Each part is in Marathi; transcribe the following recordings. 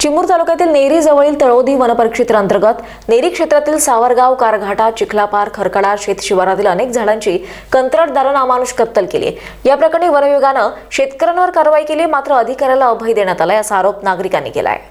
चिमूर तालुक्यातील नेरी जवळील तळोदी वनपरिक्षेत्र अंतर्गत नेरी क्षेत्रातील सावरगाव कारघाटा चिखलापार खरकडा शेत शिवारातील अनेक झाडांची कंत्राटदारानं अमानुष कत्तल केली या प्रकरणी वनविभागानं शेतकऱ्यांवर कारवाई केली मात्र अधिकाऱ्याला अभय देण्यात आला असा आरोप नागरिकांनी केला आहे.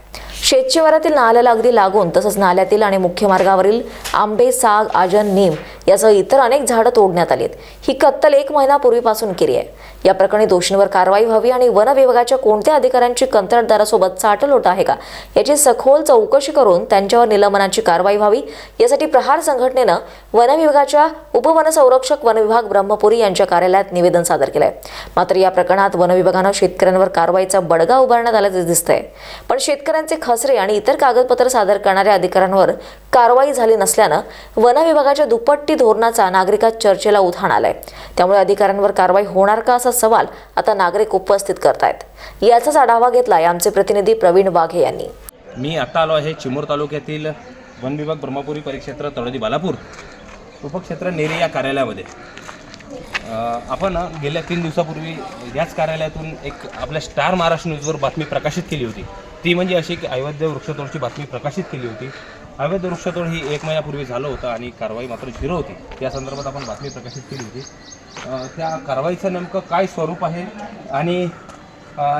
शेतशिवारातील नाल्याला अगदी लागून तसंच नाल्यातील आणि मुख्य मार्गावरील आंबे साग आजन नीम यासह इतर अनेक झाडं तोडण्यात आली आहेत ही कत्तल एक महिनापूर्वीपासून केली आहे. या प्रकरणी दोषींवर कारवाई व्हावी आणि वन विभागाच्या कोणत्या अधिकाऱ्यांची कंत्राटदारासोबत साठलोट आहे का याची सखोल चौकशी करून त्यांच्यावर निलंबनाची कारवाई व्हावी यासाठी प्रहार संघटनेनं वन विभागाच्या उपवनसंरक्षक वन विभाग ब्रह्मपुरी यांच्या कार्यालयात निवेदन सादर केलंय. मात्र या प्रकरणात वन विभागानं शेतकऱ्यांवर कारवाईचा बडगा उभारण्यात आल्याचं दिसतंय. पण शेतकऱ्यांचे खसरे आणि इतर कागदपत्र सादर करणाऱ्या अधिकाऱ्यांवर कारवाई झाली नसल्यानं वन विभागाच्या दुपट्टी धोरणाचा नागरिकात चर्चेला उधाण आलंय. त्यामुळे अधिकाऱ्यांवर कारवाई होणार का असा सवाल आता नागरिक उपस्थित करतायत. याचाच आढावा घेतलाय आमचे प्रतिनिधी प्रवीण वाघे यांनी. मी आता आलो आहे चिमूर तालुक्यातील वन विभाग ब्रह्मपुरी परिक्षेत्र तळोदी बालापूर उपक्षेत्र नेरी या कार्यालयामध्ये. आपण गेल्या तीन दिवसापूर्वी याच कार्यालयातून एक आपल्या स्टार महाराष्ट्र न्यूजवर बातमी प्रकाशित केली होती. ती म्हणजे अशी की अवैध वृक्षतोडची बातमी प्रकाशित केली होती. अवैध वृक्षतोड ही एक महिन्यापूर्वी झालं होतं आणि कारवाई मात्र झिरो होती. या संदर्भात आपण बातमी प्रकाशित केली होती. त्या कारवाईचं नेमकं काय स्वरूप आहे आणि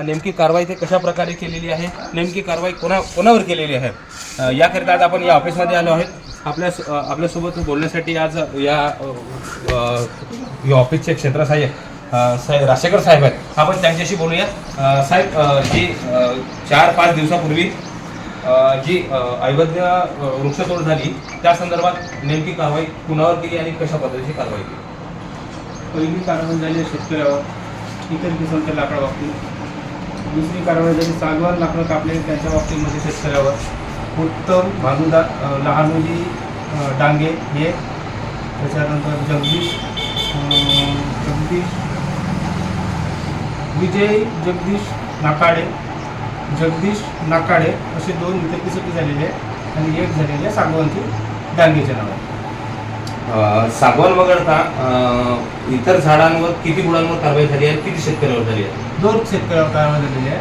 नेमकी कारवाई ते कशा प्रकारे केलेली आहे नेमकी कारवाई कोणा कोणावर केलेली आहे? याकरिता आज आपण या ऑफिसमध्ये आलो आहे आपल्या आपल्यासोबत बोलण्यासाठी आज या या ऑफिसचे क्षेत्र साहेब राशेकर साहेब आहेत. आपण त्यांच्याशी बोलूया. साहेब जी चार पाच दिवसापूर्वी जी अयोध्या वृक्षतोड झाली त्या संदर्भात नेमकी कारवाई कुणावर केली आणि कशा पद्धतीची कारवाई केली? पहिली कारवाई झाली शेतकऱ्यावर इतर किसमच्या लाकडा बाबतीत दुसरी कारवाई झाली सागवान लाकडं कापले त्यांच्या बाबतीमध्ये शेतकऱ्यावर. उत्तम भानुदार लहान मुली डांगे हे त्याच्यानंतर जगदीश जगदीश विजय जगदीश नाकाडे. जगदीश नाकाडे असे दोन किसमी झालेले आहे आणि एक झालेले सागवानची डांगेच्या नावाने. सागवान वगळता इतर झाडांवर किती मुलांवर कारवाई झाली आहे किती शेतकऱ्यांवर झाली आहे? दोन शेतकऱ्यावर कारवाई झालेली आहे.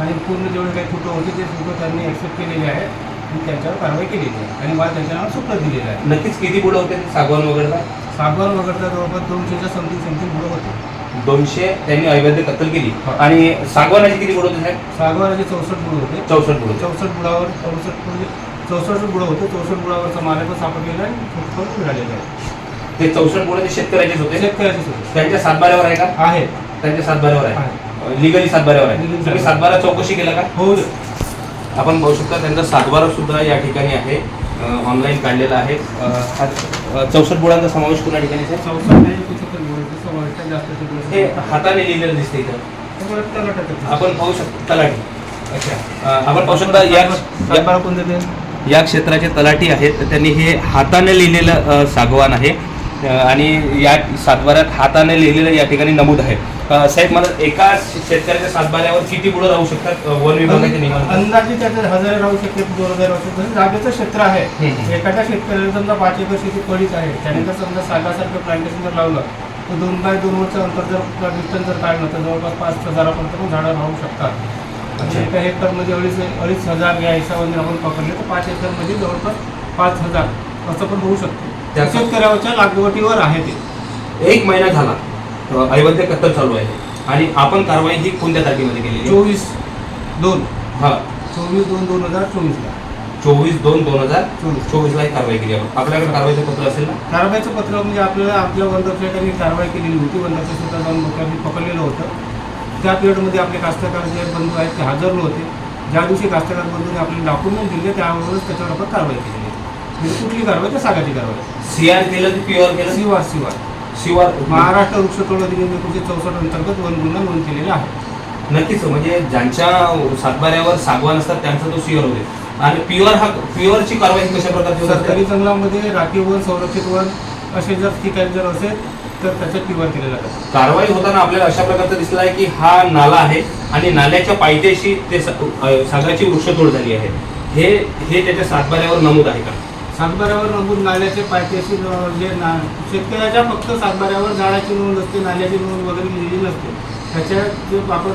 आणि पूर्ण जेवढे काही फोटो होते ते फोटो त्यांनी ॲक्सेप्ट केलेले आहे आणि त्यांच्यावर कारवाई केलेली आहे. आणि मला त्यांच्या नावावर सुप्र दिलेलं आहे. नक्कीच किती मुलं होते सागवान वगळता? सागवान वगैरे जवळपास दोनशेच्या समथिंग समथिंग मुलं होते. दोनशे त्यांनी अवैध कत्तल केली. आणि सागवानाचे किती बुड होते साहेब? सागवानाचे चौसष्ट मुलं होते. चौसष्ट बुड चौसष्ट बुडावर चौसष्ट म्हणजे चौसष्ट बुडं होते. चौसष्ट बुडावरचा माल पण सापडलेला आहे आणि फोटो पण मिळालेला आहे. ते चौसष्ट बुड ते शेतकऱ्याचेच होते. शेतकऱ्याचेच होते. त्यांच्या सातबाऱ्यावर आहे का? आहे त्यांच्या सातबाऱ्यावर आहे. लिगली सातबाऱ्यावर आहे. तुम्ही सातबारा. सातबारा चौकशी केला का? हो. आपण पाहू शकता त्यांचा सातबारा सुद्धा या ठिकाणी आहे. ऑनलाईन काढलेला आहे. हा- चौसष्ट बुडांचा समावेश कुणा ठिकाणी हे हाताने लिहिलेलं दिसतं इथं. आपण पाहू शकतो तलाठी. अच्छा. आपण पाहू शकता या कोणते या क्षेत्राचे तलाठी आहेत. तर त्यांनी हे हाताने लिहिलेलं सागवान आहे. आणि या सातबाऱ्यात हाताने लिहिलेलं या ठिकाणी नमूद आहे. साहेब मला एका शेतकऱ्याच्या सातबाऱ्यावर किती बुडं राहू शकतात? वन विभागाच्या नियमानुसार. अंदाजे त्याचे हजार राहू शकते दोन हजार राहू शकते जागेचं क्षेत्र आहे. एखाद्या शेतकऱ्याला समजा पाच एकर शेती पडीच आहे. त्याने जर समजा सागासारखं प्लांटेशन जर लावलं तर दोन बाय दोन वरचं अंतर जर डिस्टन्स जर काढलं तर जवळपास पाच हजारापर्यंत पण झाडं राहू शकतात. एका हेक्टरमध्ये अडीच अडीच हजार या हिशोबाने आपण पकडले तर पाच एकरमध्ये जवळपास पाच हजार असं पण होऊ शकते. त्या शेतकऱ्याच्या लागवडीवर आहे ते. एक महिना झाला. अवैध कत्तल चालू आहे. आणि आपण कारवाई ही कोणत्या तारखेमध्ये आहे? चोवीस दोन. हा. चोवीस दोन दोन हजार चोवीसला. चोवीस दोन दोन हजार चोवीस. चोवीसला ही कारवाई केली आपण. आपल्याकडे कारवाईचं पत्र असेल ना? कारवाईचं पत्र म्हणजे आपल्याला आपल्या वनरक्षकांनी कारवाई केलेली होती. वनरक्षक सुद्धा जाऊन लोकांनी पकडलेलं होतं. त्या पिरियडमध्ये आपले कास्तकार जे बंधू आहेत ते हजर नव्हते. ज्या दिवशी कास्तकार बंधूने आपले डॉक्युमेंट दिले त्यावरूनच त्याच्यावर आपण कारवाई आहे. म्हणजे कुठली कारवाई? तर सागाची कारवाई. सीआर केलं की प्युअर केलं? शिवार शिवार शिवार महाराष्ट्र वृक्षतोड अधिनियम एकोणीसशे चौसष्ट अंतर्गत वन गुन्हा नोंद केलेला आहे. नक्कीच म्हणजे ज्यांच्या सातबाऱ्यावर सागवान असतात त्यांचा तो सिअर होते. आणि प्युअर हा प्युअरची कारवाई कशा प्रकारची सरकारी? जंगलामध्ये राखीव वन संरक्षित वन असे जर ठिकाणी जर असेल तर त्याच्यात पिवर केले जातात कारवाई होताना आपल्याला अशा प्रकारचं दिसलं आहे की हा नाला आहे आणि नाल्याच्या पायथ्याशी ते सागाची वृक्षतोड झाली आहे. हे हे त्याच्या सातबाऱ्यावर नमूद आहे का? सातबाऱ्यावर नोंदून नाल्याचे पायथ्याशी जे ना शेतकऱ्याच्या फक्त सातबाऱ्यावर झाडाची नोंद असते नाल्याची नोंद वगैरे लिहिलेली नसते. त्याच्यात आपण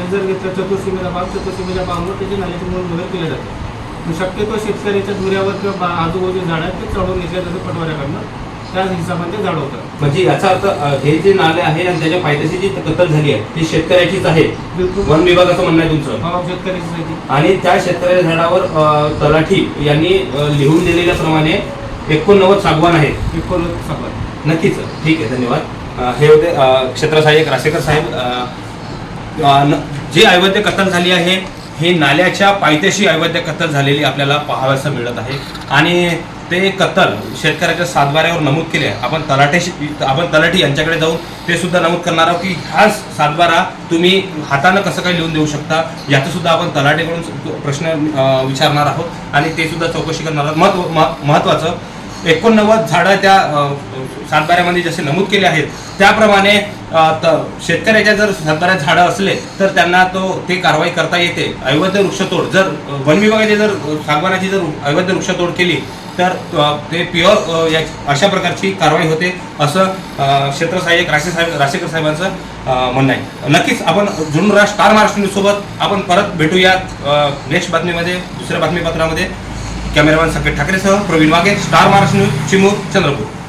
हे जर घेतलं चतुर्सीमेला भाग चतुर्सीमेला भागावर त्याची नाल्याची नोंद वगैरे केली जाते. शक्यतो शेतकऱ्याच्या दुऱ्यावर किंवा बा- आजूबाजूचे झाड आहेत ते चढवून घेतल्या जातं पटवाऱ्याकडनं. त्याच हिशोबाने ते झाडवतात म्हणजे याचा अर्थ हे जे नाले आहे आणि त्याच्या पायथ्याशी जी कत्तल झाली आहे ती शेतकऱ्याचीच आहे. बिलकुल. वन विभागाचं म्हणणं आहे तुमचं. भाव शेतकऱ्याची माहिती आणि त्या शेतकऱ्याच्या झाडावर अ, तलाठी यांनी अ, लिहून दिलेल्याप्रमाणे एकोणनव्वद सागवान आहेत. एकोणच सगळं नक्कीच ठीक आहे धन्यवाद. अ, हे होते अ, क्षेत्र सहाय्यक राशेकर साहेब. अ, अ, न- जी अवैध कत्तल झाली आहे ही नाल्याच्या पायथ्याशी अवैध कत्तल झालेली आपल्याला पाहावयास मिळत आहे. आणि ते कत्तल शेतकऱ्याच्या सातबाऱ्यावर नमूद केले आहे. आपण तलाठ्याशी आपण तलाठी यांच्याकडे जाऊन ते सुद्धा नमूद करणार आहोत की हा सातबारा तुम्ही हातानं कसं काय लिहून देऊ शकता याचं सुद्धा आपण तलाठीकडून प्रश्न विचारणार आहोत. आणि ते सुद्धा चौकशी करणार आहोत. महत्त्व म- महत्त्वाचं एकोणनव्वद झाडं त्या सातबाऱ्यामध्ये जसे नमूद केले आहेत त्याप्रमाणे शेतकऱ्याच्या जर सातबाऱ्यात झाडं असले तर त्यांना तो ते कारवाई करता येते. अवैध वृक्षतोड जर वन विभागाने जर सातबाऱ्याची सागवानाची जर अवैध वृक्षतोड केली तर ते प्युअर या अशा प्रकारची कारवाई होते असं क्षेत्र सहाय्यक राशे साहेब राशेकर साहेबांचं म्हणणं आहे. नक्कीच आपण जुळून राष्ट्र स्टार महाराष्ट्र न्यूजसोबत आपण परत भेटूया नेक्स्ट बातमीमध्ये दुसऱ्या बातमीपत्रामध्ये. कॅमेरामॅन संकेत ठाकरेसह प्रवीण वाघे स्टार महाराष्ट्र न्यूज चिमूर चंद्रपूर.